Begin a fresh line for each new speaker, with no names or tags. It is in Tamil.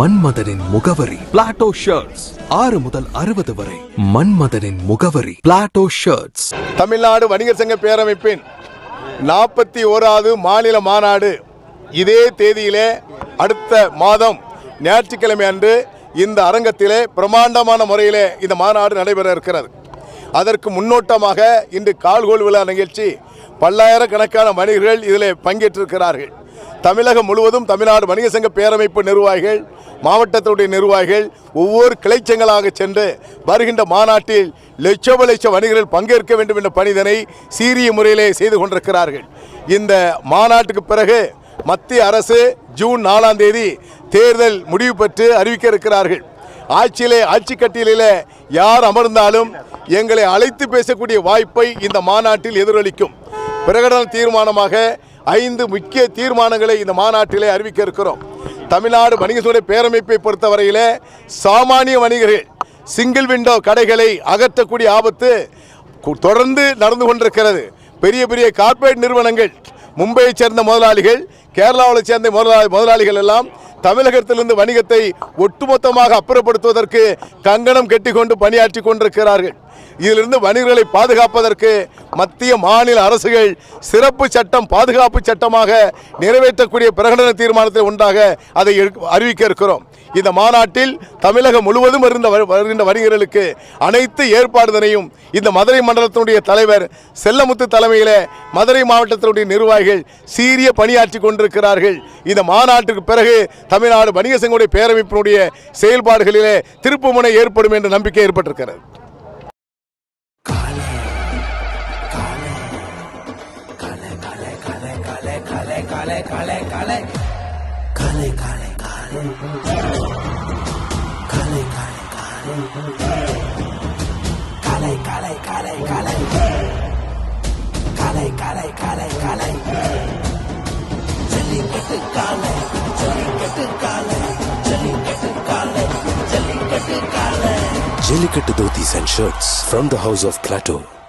மன்மதனின் முகவரி. பிளாட்டோ ஷர்ட்ஸ் ஆறு முதல் அறுபது வரை மன்மதனின் முகவரி. பிளாட்டோ ஷர்ட்ஸ்
தமிழ்நாடு வணிகர் சங்க பேரமைப்பின் நாற்பத்தி ஓராவது மாநில மாநாடு. இதே தேதியிலே அடுத்த மாதம் ஞாயிற்றுக்கிழமை அன்று இந்த அரங்கத்திலே பிரமாண்டமான முறையிலே இந்த மாநாடு நடைபெற இருக்கிறது. அதற்கு முன்னோட்டமாக இன்று கால்கோல் விழா நிகழ்ச்சி பல்லாயிரக்கணக்கான வணிகர்கள் இதில் பங்கேற்றிருக்கிறார்கள். தமிழகம் முழுவதும் தமிழ்நாடு வணிக சங்க பேரமைப்பு நிர்வாகிகள் மாவட்டத்துடைய நிர்வாகிகள் ஒவ்வொரு கிளைச்சங்களாக சென்று வருகின்ற மாநாட்டில் லட்சோப லட்ச வணிகர்கள் பங்கேற்க வேண்டும் என்ற பணிதனை சீரிய முறையிலே செய்து கொண்டிருக்கிறார்கள். இந்த மாநாட்டுக்கு பிறகு மத்திய அரசு ஜூன் நாலாம் தேதி தேர்தல் முடிவு பெற்று அறிவிக்க இருக்கிறார்கள். ஆட்சியிலே ஆட்சி கட்டியலிலே யார் அமர்ந்தாலும் எங்களை அழைத்து பேசக்கூடிய வாய்ப்பை இந்த மாநாட்டில் எதிரொலிக்கும். பிரகடன தீர்மானமாக ஐந்து முக்கிய தீர்மானங்களை இந்த மாநாட்டிலே அறிவிக்க இருக்கிறோம். தமிழ்நாடு வணிகத்துறை பேரமைப்பை பொறுத்தவரையிலே சாமானிய வணிகர்கள் சிங்கிள் விண்டோ கடைகளை அகற்றக்கூடிய ஆபத்து தொடர்ந்து நடந்து கொண்டிருக்கிறது. பெரிய பெரிய கார்ப்பரேட் நிறுவனங்கள் மும்பையைச் சேர்ந்த முதலாளிகள் கேரளாவில் சேர்ந்த முதலாளி முதலாளிகள் எல்லாம் தமிழகத்திலிருந்து வணிகத்தை ஒட்டுமொத்தமாக அப்புறப்படுத்துவதற்கு கங்கணம் கட்டிக்கொண்டு பணியாற்றி கொண்டிருக்கிறார்கள். இதிலிருந்து வணிகர்களை பாதுகாப்பதற்கு மத்திய மாநில அரசுகள் சிறப்பு சட்டம் பாதுகாப்பு சட்டமாக நிறைவேற்றக்கூடிய பிரகடன தீர்மானத்தில் ஒன்றாக அதை அறிவிக்க இருக்கிறோம். இந்த மாநாட்டில் தமிழகம் முழுவதும் இருந்த வருகின்ற வணிகர்களுக்கு அனைத்து ஏற்பாடுதனையும் இந்த மதுரை மண்டலத்தினுடைய தலைவர் செல்லமுத்து தலைமையில் மதுரை மாவட்டத்தினுடைய நிர்வாகிகள் சீரிய பணியாற்றி கொண்டிருக்கிறார்கள். இந்த மாநாட்டுக்கு பிறகு தமிழ்நாடு வணிக சங்கோடைய பேரமைப்பினுடைய செயல்பாடுகளிலே திருப்புமுனை ஏற்படும் என்ற நம்பிக்கை ஏற்பட்டிருக்கிறது.
kale kale kale kale. Kale kale kale. Kale kale kale. Kale kale kale kale. Kale
and shirts from the house of Plateau.